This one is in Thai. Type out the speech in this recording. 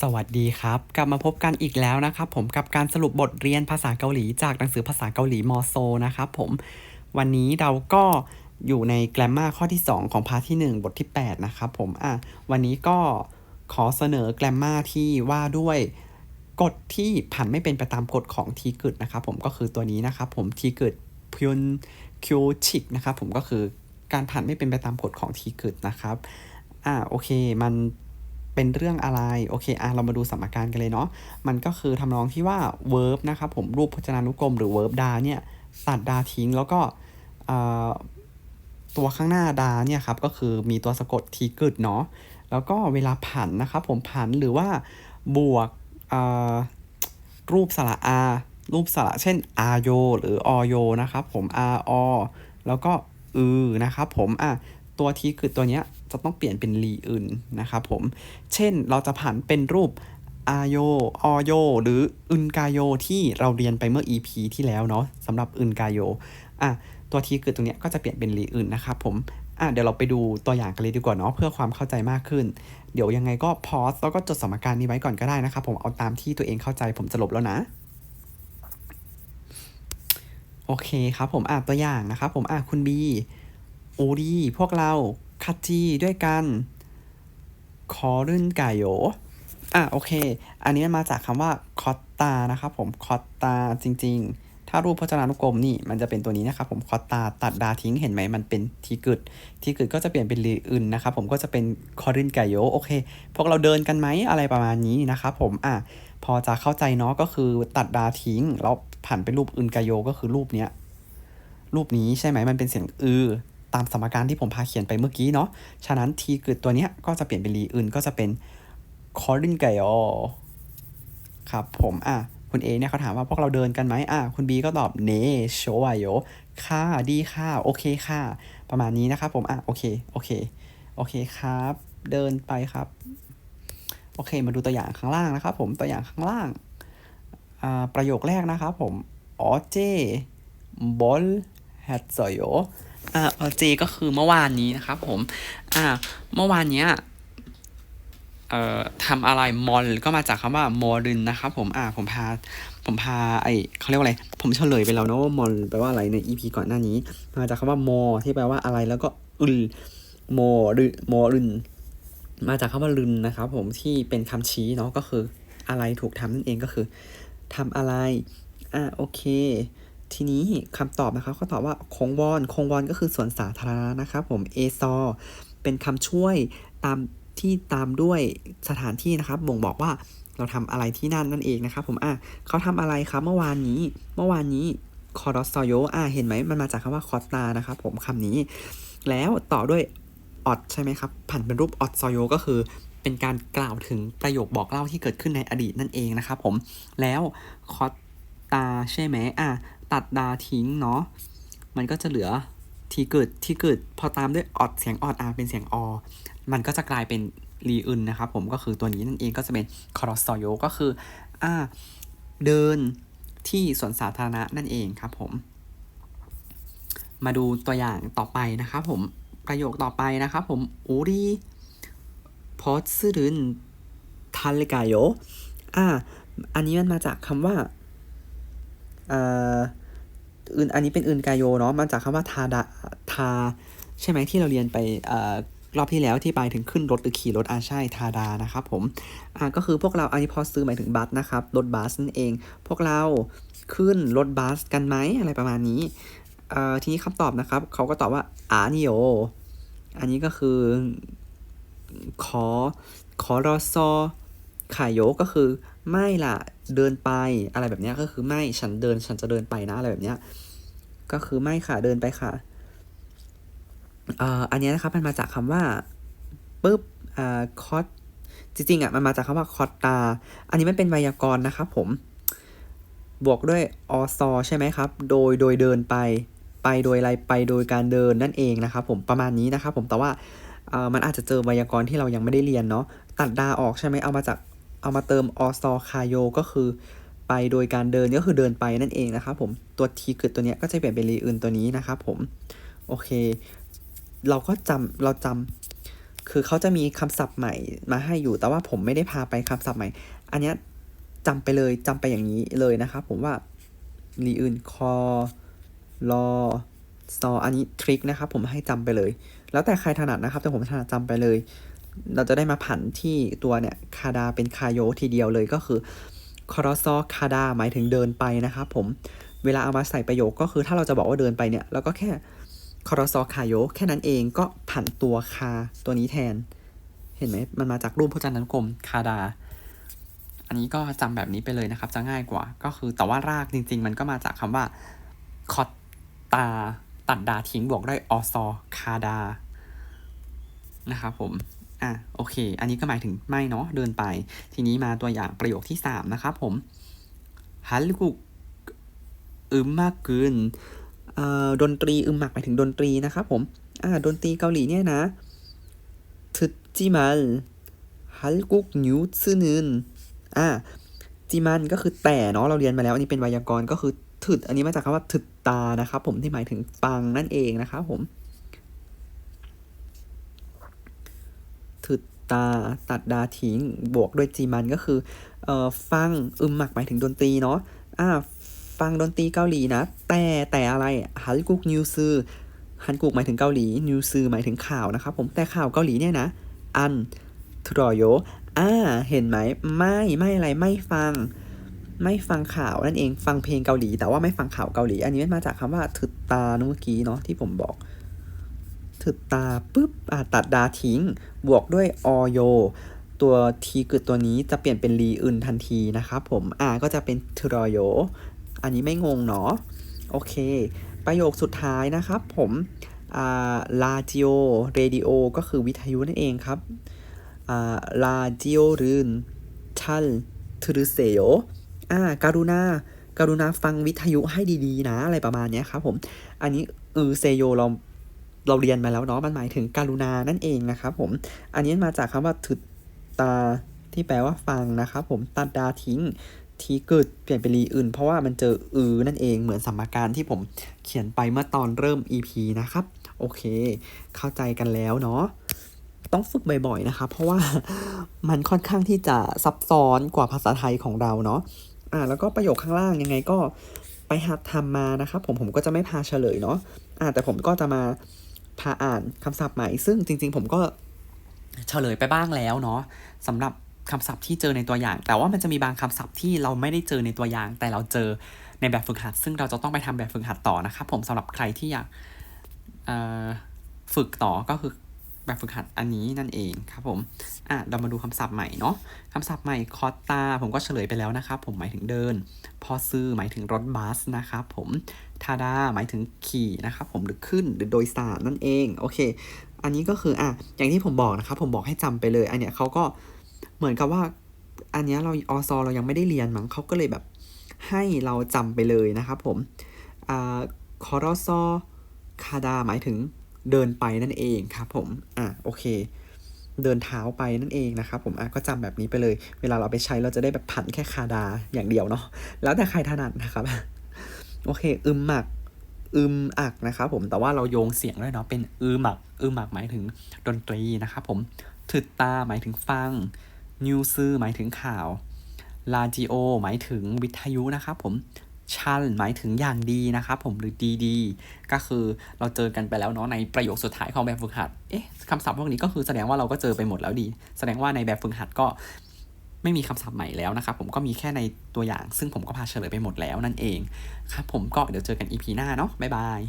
สวัสดีครับ กลับมาพบกันอีกแล้วนะครับผมกับการสรุปบทเรียนภาษาเกาหลีจากหนังสือภาษาเกาหลีมอโซนะครับผมวันนี้เราก็อยู่ในแกรมมาข้อที่ 2 ของพาร์ทที่ 1 บทที่ 8 นะครับผมอะวันนี้ก็ขอเสนอแกรมมาที่ว่าด้วยกฎที่ผันไม่เป็นไปตามกฎของทีกึดนะครับผมก็คือตัวนี้นะครับผมทีกึดพยนคิวชิกนะครับผมก็คือการผันไม่เป็นไปตามกฎของทีกึดนะครับอ่าโอเคมัน เป็นเรื่องอะไร โอเคอะเรามาดูสมการกันเลยเนาะมันก็คือทำนองที่ว่า verb นะครับผมรูปพจนานุกรมหรือ verb ดาเนี่ยตัดดาทิ้งแล้วก็ตัวข้างหน้าดาเนี่ยครับก็คือมีตัวสะกดทีกึดเนาะแล้วก็เวลาผันนะครับผมผันหรือว่าบวกรูปสระอารูปสระเช่นอาโยหรืออโยนะครับผมอาอแล้วก็อือนะครับผมอะ ตัวทีคือตัวเนี้ยจะต้องเปลี่ยนเป็นรีอื่นนะครับผม เช่นเราจะผันเป็นรูปอาโยอโย หรืออึนกายโยที่เราเรียนไปเมื่อ EP ที่แล้วเนาะสำหรับอึนกายโยอะตัวทีคือตรงเนี้ยก็จะเปลี่ยนเป็นรีอื่นนะครับผมอะเดี๋ยวเราไปดูตัวอย่างกันเลยดีกว่าเนาะเพื่อความเข้าใจมากขึ้น เดี๋ยวยังไงก็พอสแล้วก็จดสมการนี้ไว้ก่อนก็ได้นะครับผมเอาตามที่ตัวเองเข้าใจผมจะลบแล้วนะโอเคครับผมอะตัวอย่างนะครับผมอะคุณบี อดีพวกเราคัตจีด้วยกันคอรุ่นไก่โยอะโอเค อันนี้มาจากคำว่าคอตตานะครับผมคอตตาจริง ๆ ถ้ารูปพจนานุกรมนี่มันจะเป็นตัวนี้นะครับผมคอตตาตัดดาทิ้งเห็นไหมมันเป็นทีกึดทีกึดก็จะเปลี่ยนเป็นรีอื่นนะครับผมก็จะเป็นคอรินไกโยโอเค พวกเราเดินกันไหมอะไรประมาณนี้นะครับผมอะพอจะเข้าใจเนาะก็คือตัดดาทิ้งแล้วผันเป็นรูปอื่นไกโยก็คือรูปเนี้ยรูปนี้ใช่ไหมมันเป็นเสียงอือ ตามสมการที่ผมพาเขียนไปเมื่อกี้เนาะ ฉะนั้นทีเกิดตัวเนี้ยก็จะเปลี่ยนเป็นรีอื่นก็จะเป็นคอรินไกโอครับผมอะคุณเอเนี่ยเขาถามว่าพวกเราเดินกันไหมอะคุณบีก็ตอบเนโชวายโยค่ะดีค่ะ โอเคค่ะ ประมาณนี้นะครับผมอะโอเค โอเค โอเคครับ เดินไปครับ โอเค มาดูตัวอย่างข้างล่างนะครับผมตัวอย่างข้างล่างอ่าประโยคแรกนะครับผมออเจบอลแฮตซอย โยอ่าเจก็คือเมื่อวานนี้นะครับผม อ่า เมื่อวานเนี้ยเอ่อทำอะไรมอลก็มาจากคำว่ามอรินนะครับผมอ่าผมพาผมพาไอเขาเรียกว่าอะไร ผมเฉลยไปแล้วเนาะว่ามอลแปลว่าอะไรในอีพีก่อนหน้านี้ มาจากคำว่ามอ ที่แปลว่าอะไรแล้วก็อึลมอรึมอรินมาจากคำว่ารินนะครับผมที่เป็นคำชี้เนาะก็คืออะไรถูกทำนั่นเองก็คือทำอะไรอ่าโอเค ทีนี้คำตอบนะครับเขาตอบว่าคงวอนคงวอนก็คือสวนสาธารณะนะครับผมเอซอเป็นคำช่วยตามที่ตามด้วยสถานที่นะครับบ่งบอกว่าเราทำอะไรที่นั่นนั่นเองนะครับผมอะเขาทำอะไรครับเมื่อวานนี้ เมื่อวานนี้คอร์ดซโยอะเห็นไหมมันมาจากคำว่าคอสตานะครับผมคำนี้ แล้วต่อด้วยออดใช่ไหมครับผันเป็นรูปออดซโยก็คือเป็นการกล่าวถึงประโยคบอกเล่าที่เกิดขึ้นในอดีตนั่นเองนะครับผมแล้วคอสตาใช่ไหมอะ ตัดดาทิ้งเนาะมันก็จะเหลือทีเกิดที่เกิดพอตามด้วยออดเสียงออดอาเป็นเสียงอ มันก็จะกลายเป็นรีอึนนะครับผมก็คือตัวนี้นั่นเองก็จะเป็นคอร์สโยก็คืออ่าเดินที่สวนสาธารณะนั่นเองครับผม มาดูตัวอย่างต่อไปนะครับผมประโยคต่อไปนะครับผมอูรีพอสซึนทันลกายโยอ่าอันนี้มันมาจากคำว่าเอื่ อื่นอันนี้เป็นอื่นกายโยเนาะมาจากคำว่าทาดาทา ใช่ไหมที่เราเรียนไปรอบที่แล้วที่ไปถึงขึ้นรถหรือขี่รถอาใช่ทาดานะครับผมอ่าก็คือพวกเราอันนี้พอซื้อหมายถึงบัสนะครับรถบัสนั่นเอง พวกเราขึ้นรถบัสกันไหมอะไรประมาณนี้อ่าทีนี้คำตอบนะครับเขาก็ตอบว่าอานิโยอันนี้ก็คือขอขอรอซอขายโยก็คือ ไม่ล่ะ เดินไปอะไรแบบนี้ก็คือไม่ฉันเดินฉันจะเดินไปนะอะไรแบบนี้ก็คือไม่ค่ะเดินไปค่ะอ่าอันนี้นะครับมันมาจากคำว่าปุ๊บอ่าคอสจริงๆอะมันมาจากคำว่าคอตตา อันนี้มันเป็นไวยากรณ์นะครับผม บวกด้วยอซอใช่ไหมครับ โดยโดยเดินไป ไปโดยอะไรไปโดยการเดินนั่นเองนะครับผมประมาณนี้นะครับผมแต่ว่ามันอาจจะเจอไวยากรณ์ที่เรายังไม่ได้เรียนเนาะตัดดาออกใช่ไหมเอามาจาก เอามาเติมออสตอคาโยก็คือไปโดยการเดินก็คือเดินไปนั่นเองนะครับผมตัวทีเกิดตัวนี้ก็จะเปลี่ยนเป็นรีอื่นตัวนี้นะครับผมโอเค เราก็จำเราจำคือเขาจะมีคำศัพท์ใหม่มาให้อยู่แต่ว่าผมไม่ได้พาไปคำศัพท์ใหม่ อันเนี้ยจำไปเลยจำไปอย่างนี้เลยนะครับผมว่ารีอื่นคอรอซออันนี้ทริคนะครับผมให้จำไปเลย แล้วแต่ใครถนัดนะครับแต่ผมถนัดจำไปเลย เราจะได้มาผันที่ตัวเนี่ยคาดาเป็นคาโยทีเดียวเลยก็คือคอร์ซอคาดาหมายถึงเดินไปนะครับผมเวลาเอามาใส่ประโยคก็คือถ้าเราจะบอกว่าเดินไปเนี่ยเราก็แค่คอร์ซอคาโยแค่นั้นเองก็ผันตัวคาตัวนี้แทน เห็นไหมมันมาจากรูปพจนานุกรมคาดา อันนี้ก็จำแบบนี้ไปเลยนะครับ จะง่ายกว่า ก็คือแต่ว่ารากจริง ๆ มันก็มาจากคำว่าคอตตาตัดดาทิ้งบวกด้วยอซอคาดานะครับผม อะโอเค อันนี้ก็หมายถึงไม่เนาะเดินไป ทีนี้มาตัวอย่างประโยคที่ 3 นะครับผมฮัลกุกอึมมากเกินเอ่อดนตรีอึมหมักหมายถึงดนตรีนะครับผมอ่าดนตรีเกาหลีเนี่ยนะทึจิมันฮัลกุกนิวซึนึนอ่าจิมันก็คือแต่เนาะเราเรียนมาแล้ว อันนี้เป็นไวยากรณ์ก็คือถึดอันนี้มาจากคำว่าถึดตานะครับผมที่หมายถึงฟังนั่นเองนะครับผม ถึดตาตัดดาทิ้ง บวกด้วยจีมันก็คือเอ่อฟังอึมหมักหมายถึงดนตรีเนาะอ่าฟังดนตรีเกาหลีนะ แต่แต่อะไรฮันกุกนิวซือฮันกุกหมายถึงเกาหลีนิวซือหมายถึงข่าวนะครับผมแต่ข่าวเกาหลีเนี่ยนะ อันทรอยโยอ่าเห็นไหมไม่ไม่อะไรไม่ฟัง ไม่ฟังข่าวนั่นเองฟังเพลงเกาหลี แต่ว่าไม่ฟังข่าวเกาหลี อันนี้มันมาจากคำว่าถึดตาเมื่อกี้เนาะที่ผมบอก ถึดตาปุ๊บตัดดาทิ้ง บวกด้วยอโย ตัวทีกึดตัวนี้จะเปลี่ยนเป็นรีอึนทันทีนะครับผมอ่าก็จะเป็นทรอยโย อันนี้ไม่งงเนาะโอเค ประโยคสุดท้ายนะครับผมลาจิโอเรดิโอก็คือวิทยุนั่นเองครับลาจิโอรืนทัลทรุเซโยอ่าการุณาการุณาฟังวิทยุให้ดีๆนะ อะไรประมาณนี้ครับผม อันนี้เออเซโยเรา เราเรียนมาแล้วเนาะมันหมายถึงการุณานั่นเองนะครับผม อันนี้มาจากคำว่าถึดตาที่แปลว่าฟังนะครับผมตัดดาทิ้งทีเกึดเปลี่ยนเป็นรีอื่น เพราะว่ามันเจออือนั่นเองเหมือนสมการที่ผมเขียนไปเมื่อตอนเริ่ม EP นะครับ โอเค เข้าใจกันแล้วเนาะต้องฝึกบ่อยๆนะครับ เพราะว่ามันค่อนข้างที่จะซับซ้อนกว่าภาษาไทยของเราเนาะอ่าแล้วก็ประโยคข้างล่างยังไงก็ไปหัดทำมานะครับผมผมก็จะไม่พาเฉลยเนาะอ่าแต่ผมก็จะมา พาอ่านคำศัพท์ใหม่ ซึ่งจริง ๆ ผมก็เฉลยไปบ้างแล้วเนาะสำหรับคำศัพท์ที่เจอในตัวอย่าง แต่ว่ามันจะมีบางคำศัพท์ที่เราไม่ได้เจอในตัวอย่าง แต่เราเจอในแบบฝึกหัด ซึ่งเราจะต้องไปทำแบบฝึกหัดต่อนะครับผมสำหรับใครที่อยากฝึกต่อก็คือแบบฝึกหัดอันนี้นั่นเองครับผม อะ เรามาดูคำศัพท์ใหม่เนาะคำศัพท์ใหม่คอตตาผมก็เฉลยไปแล้วนะครับผมหมายถึงเดิน พอซื้อหมายถึงรถบัสนะครับผม ทาดาหมายถึงขี่นะครับผมหรือขึ้นหรือโดยสารนั่นเองโอเค อันนี้ก็คืออะอย่างที่ผมบอกนะครับผมบอกให้จำไปเลย อันเนี้ยเขาก็เหมือนกับว่า อันเนี้ยเราอซอเรายังไม่ได้เรียนมั้งเขาก็เลยแบบให้เราจำไปเลยนะครับผมอ่าคอรซอคาดาหมายถึงเดินไปนั่นเองครับผมอะโอเค เดินเท้าไปนั่นเองนะครับผมอะก็จำแบบนี้ไปเลย เวลาเราไปใช้เราจะได้แบบผันแค่คาดาอย่างเดียวเนาะแล้วแต่ใครถนัดนะครับ โอเค อึมหมัก อึมอักนะครับผมแต่ว่าเราโยงเสียงด้วยเนาะเป็นอึมหมักอึมหมักหมายถึงดนตรีนะครับผมถึดตาหมายถึงฟังนิวซือหมายถึงข่าวลาจิโอหมายถึงวิทยุนะครับผมชันหมายถึงอย่างดีนะครับผมหรือดีดีก็คือเราเจอกันไปแล้วเนาะในประโยคสุดท้ายของแบบฝึกหัด เอ๊ะคำศัพท์พวกนี้ก็คือแสดงว่าเราก็เจอไปหมดแล้วดี แสดงว่าในแบบฝึกหัดก็ ไม่มีคำศัพท์ใหม่แล้วนะครับ ผมก็มีแค่ในตัวอย่าง ซึ่งผมก็พาเฉลยไปหมดแล้วนั่นเอง ครับผมก็เดี๋ยวเจอกัน EP หน้าเนาะบ๊ายบาย